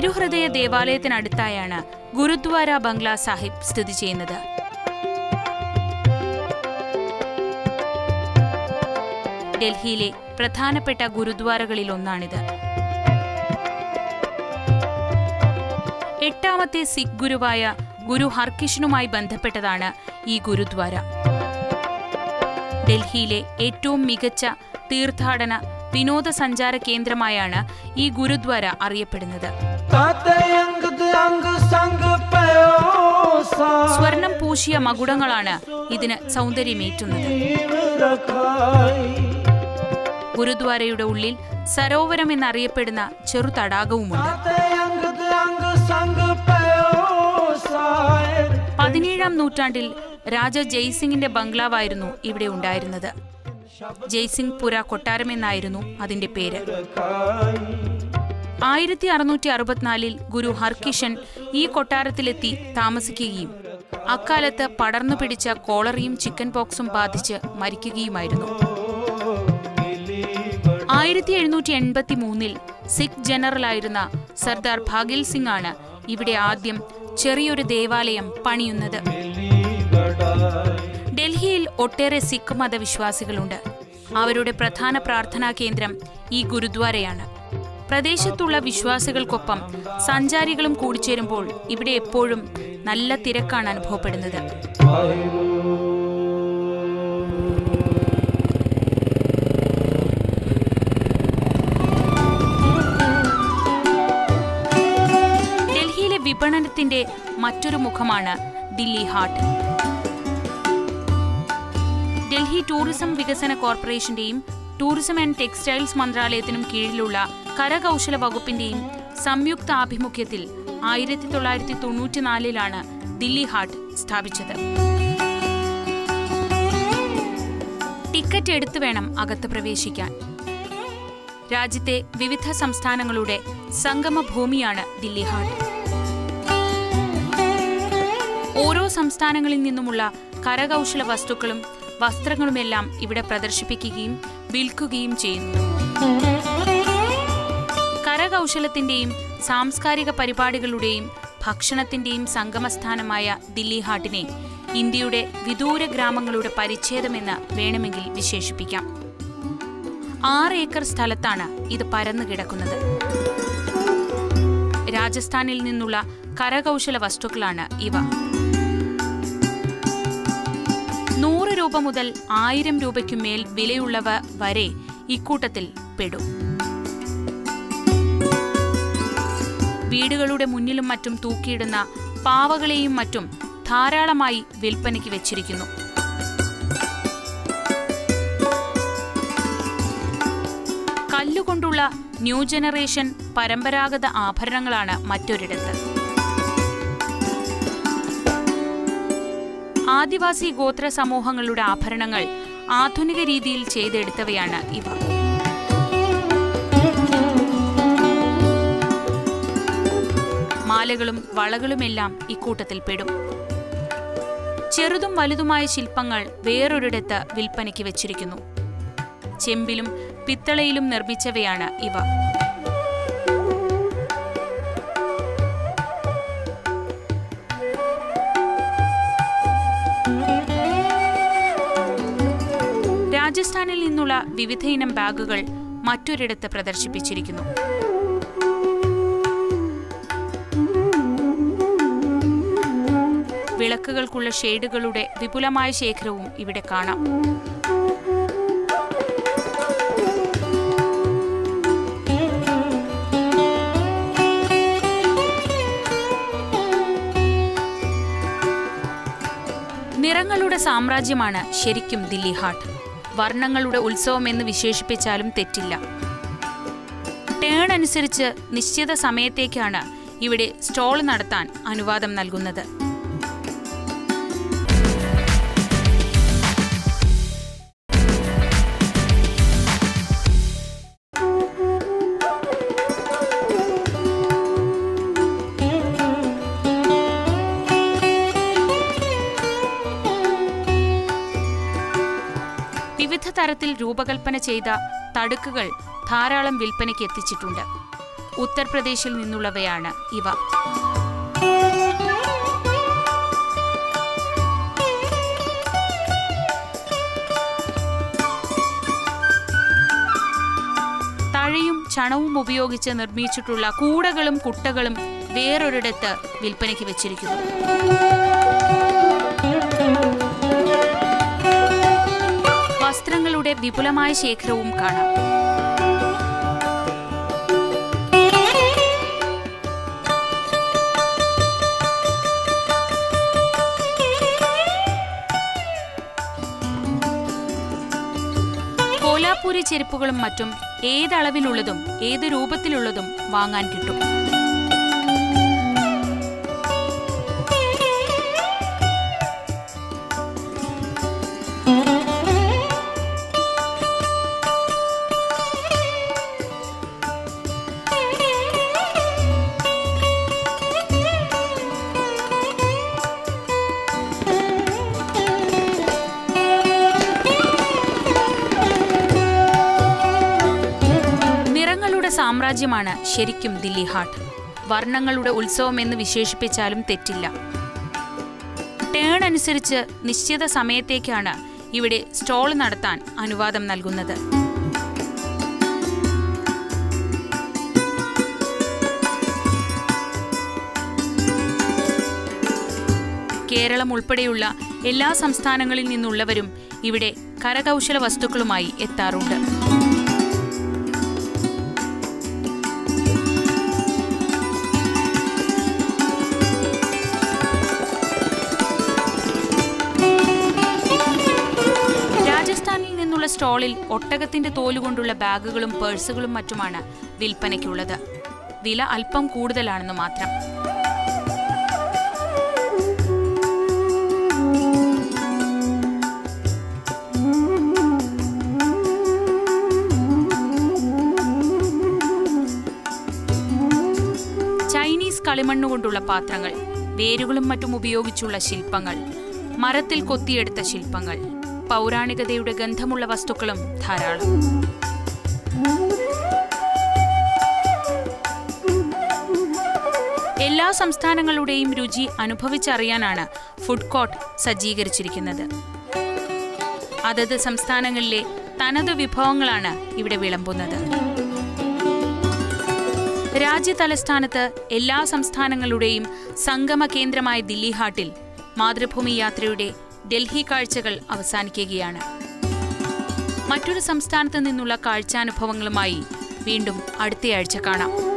തിരുഹൃദയ ദേവാലയത്തിനടുത്തായാണ് ഗുരുദ്വാര ബംഗ്ലാ സാഹിബ് സ്ഥിതി ചെയ്യുന്നത്. ഡൽഹിയിലെ പ്രധാനപ്പെട്ട ഗുരുദ്വാരകളിൽ ഒന്നാണിത് എട്ടാമത്തെ സിഖ് ഗുരുവായ ഗുരു ഹർകിഷനുമായി ബന്ധപ്പെട്ടതാണ് ഈ ഗുരുദ്വാര. ഡൽഹിയിലെ ഏറ്റവും മികച്ച തീർത്ഥാടന വിനോദസഞ്ചാര കേന്ദ്രമായാണ് ഈ ഗുരുദ്വാര അറിയപ്പെടുന്നത്. സ്വർണം പൂശിയ മകുടങ്ങളാണ് ഇതിന് സൗന്ദര്യമേറ്റുന്നത്. ഗുരുദ്വാരയുടെ ഉള്ളിൽ സരോവരം എന്നറിയപ്പെടുന്ന ചെറു തടാകവുമുണ്ട്. പതിനേഴാം നൂറ്റാണ്ടിൽ രാജ ജയ്സിംഗിന്റെ ബംഗ്ലാവായിരുന്നു ഇവിടെ ഉണ്ടായിരുന്നത്. ജയ്സിംഗ്പുര കൊട്ടാരമെന്നായിരുന്നു അതിന്റെ പേര്. ആയിരത്തി അറുന്നൂറ്റി അറുപത്തിനാലിൽ ഗുരു ഹർകിഷൻ ഈ കൊട്ടാരത്തിലെത്തി താമസിക്കുകയും അക്കാലത്ത് പടർന്നു പിടിച്ച കോളറിയും ചിക്കൻ പോക്സും ബാധിച്ച് മരിക്കുകയുമായിരുന്നു. ആയിരത്തി എഴുന്നൂറ്റി എൺപത്തി മൂന്നിൽ സിഖ് ജനറലായിരുന്ന സർദാർ ഭാഗിൽ സിംഗ് ആണ് ഇവിടെ ആദ്യം ചെറിയൊരു ദേവാലയം പണിയുന്നത്. ഡൽഹിയിൽ ഒട്ടേറെ സിഖ് മതവിശ്വാസികളുണ്ട്. അവരുടെ പ്രധാന പ്രാർത്ഥനാ കേന്ദ്രം ഈ ഗുരുദ്വാരയാണ്. പ്രദേശത്തുള്ള വിശ്വാസികൾക്കൊപ്പം സഞ്ചാരികളും കൂടിച്ചേരുമ്പോൾ ഇവിടെ എപ്പോഴും നല്ല തിരക്കാണ് അനുഭവപ്പെടുന്നത്. ഡൽഹിയിലെ വിപണനത്തിന്റെ മറ്റൊരു മുഖമാണ് ദില്ലി ഹാട്ട്. ഡൽഹി ടൂറിസം വികസന കോർപ്പറേഷന്റെയും ടൂറിസം ആൻഡ് ടെക്സ്റ്റൈൽസ് മന്ത്രാലയത്തിനും കീഴിലുള്ള കരകൗശല വകുപ്പിന്റെയും സംയുക്ത ആഭിമുഖ്യത്തിൽ ആയിരത്തി തൊള്ളായിരത്തി തൊണ്ണൂറ്റിനാലിലാണ് ദില്ലി ഹാട്ട് സ്ഥാപിച്ചത്. ടിക്കറ്റ് എടുത്തു വേണം അകത്ത് പ്രവേശിക്കാൻ. രാജ്യത്തെ വിവിധ സംസ്ഥാനങ്ങളുടെ സംഗമ ഭൂമിയാണ് ദില്ലി ഹാട്ട്. ഓരോ സംസ്ഥാനങ്ങളിൽ നിന്നുമുള്ള കരകൗശല വസ്തുക്കളും വസ്ത്രങ്ങളുമെല്ലാം ഇവിടെ പ്രദർശിപ്പിക്കുകയും വിൽക്കുകയും ചെയ്യുന്നു. കരകൗശലത്തിന്റെയും സാംസ്കാരിക പരിപാടികളുടെയും ഭക്ഷണത്തിന്റെയും സംഗമസ്ഥാനമായ ദില്ലി ഹാട്ടിനെ ഇന്ത്യയുടെ വിദൂര ഗ്രാമങ്ങളുടെ പരിച്ഛേദമെന്ന് വേണമെങ്കിൽ വിശേഷിപ്പിക്കാം. ആറ് ഏക്കർ സ്ഥലത്താണ് ഇത് പരന്നു കിടക്കുന്നത്. രാജസ്ഥാനിൽ നിന്നുള്ള കരകൗശല വസ്തുക്കളാണ് ഇവ. നൂറ് രൂപ മുതൽ ആയിരം രൂപയ്ക്കു മേൽ വിലയുള്ളവ വരെ ഇക്കൂട്ടത്തിൽ പെടും. വീടുകളുടെ മുന്നിലും മറ്റും തൂക്കിയിടുന്ന പാവകളെയും മറ്റും ധാരാളമായി വിൽപ്പനയ്ക്ക് വെച്ചിരിക്കുന്നു. കല്ലുകൊണ്ടുള്ള ന്യൂ ജനറേഷൻ പരമ്പരാഗത ആഭരണങ്ങളാണ് മറ്റൊരിടത്ത്. ആദിവാസി ഗോത്ര സമൂഹങ്ങളുടെ ആഭരണങ്ങൾ ആധുനിക രീതിയിൽ ചെയ്തെടുത്തവയാണ് ഇവ. മാലകളും വളകളുമെല്ലാം ഇക്കൂട്ടത്തിൽ പെടും. ചെറുതും വലുതുമായ ശില്പങ്ങൾ വേറൊരിടത്ത് വിൽപ്പനയ്ക്ക് വെച്ചിരിക്കുന്നു. ചെമ്പിലും പിത്തളയിലും നിർമ്മിച്ചവയാണ് ഇവ. രാജസ്ഥാനിൽ നിന്നുള്ള വിവിധയിനം ബാഗുകൾ മറ്റൊരിടത്ത് പ്രദർശിപ്പിച്ചിരിക്കുന്നു. വിളക്കുകൾക്കുള്ള ഷെയ്ഡുകളുടെ വിപുലമായ ശേഖരവും ഇവിടെ കാണാം. നിറങ്ങളുടെ സാമ്രാജ്യമാണ് ശരിക്കും ദില്ലി ഹാട്ട്. വർണങ്ങളുടെ ഉത്സവം എന്ന് വിശേഷിപ്പിച്ചാലും തെറ്റില്ല. ടേൺ അനുസരിച്ച് നിശ്ചിത സമയത്തേക്കാണ് ഇവിടെ സ്റ്റോൾ നടത്താൻ അനുവാദം നൽകുന്നത്. വിവിധ തരത്തിൽ രൂപകൽപ്പന ചെയ്ത തടുക്കുകൾ ധാരാളം വിൽപ്പനയ്ക്ക് എത്തിച്ചിട്ടുണ്ട്. ഉത്തർപ്രദേശിൽ നിന്നുള്ളവയാണ് ഇവ. തഴയും ചണവും ഉപയോഗിച്ച് നിർമ്മിച്ചിട്ടുള്ള കൂടകളും കുട്ടകളും വേറൊരിടത്ത് വിൽപ്പനയ്ക്ക് വെച്ചിരിക്കുന്നു. വസ്ത്രങ്ങളുടെ വിപുലമായ ശേഖരവും കാണാം. കോലാപ്പൂരി ചെരുപ്പുകളും മറ്റും ഏതളവിലുള്ളതും ഏത് രൂപത്തിലുള്ളതും വാങ്ങാൻ കിട്ടും. സാമ്രാജ്യമാണ് ശരിക്കും ദില്ലി ഹാട്ട്. വർണങ്ങളുടെ ഉത്സവം എന്ന് വിശേഷിപ്പിച്ചാലും തെറ്റില്ല. ടേൺ അനുസരിച്ച് നിശ്ചിത സമയത്തേക്കാണ് ഇവിടെ സ്റ്റോൾ നടത്താൻ അനുവാദം നൽകുന്നത്. കേരളം ഉൾപ്പെടെയുള്ള എല്ലാ സംസ്ഥാനങ്ങളിൽ നിന്നുള്ളവരും ഇവിടെ കരകൗശല വസ്തുക്കളുമായി എത്താറുണ്ട്. നിന്നുള്ള സ്റ്റോളിൽ ഒട്ടകത്തിന്റെ തോലുകൊണ്ടുള്ള ബാഗുകളും പേഴ്സുകളും മറ്റുമാണ് വിൽപ്പനയ്ക്കുള്ളത്. വില അല്പം കൂടുതലാണെന്ന് മാത്രം. ചൈനീസ് കളിമണ്ണ് കൊണ്ടുള്ള പാത്രങ്ങൾ വേരുകളും മറ്റും ഉപയോഗിച്ചുള്ള ശില്പങ്ങൾ മരത്തിൽ കൊത്തിയെടുത്ത ശില്പങ്ങൾ. പൗരാണികതയുടെ ഗന്ധമുള്ള വസ്തുക്കളും ധാരാളം. എല്ലാ സംസ്ഥാനങ്ങളുടെയും രുചി അനുഭവിച്ചറിയാനാണ് ഫുഡ് കോർട്ട് സജ്ജീകരിച്ചിരിക്കുന്നത്. അതത് സംസ്ഥാനങ്ങളിലെ തനത് വിഭവങ്ങളാണ് ഇവിടെ വിളമ്പുന്നത്. രാജ്യ തലസ്ഥാനത്ത് എല്ലാ സംസ്ഥാനങ്ങളുടെയും സംഗമ കേന്ദ്രമായ ദില്ലി ഹാട്ടിൽ മാതൃഭൂമി യാത്രയുടെ ഡൽഹി കാഴ്ചകൾ അവസാനിക്കുകയാണ്. മറ്റൊരു സംസ്ഥാനത്ത് നിന്നുള്ള കാഴ്ചാനുഭവങ്ങളുമായി വീണ്ടും അടുത്തയാഴ്ച കാണാം.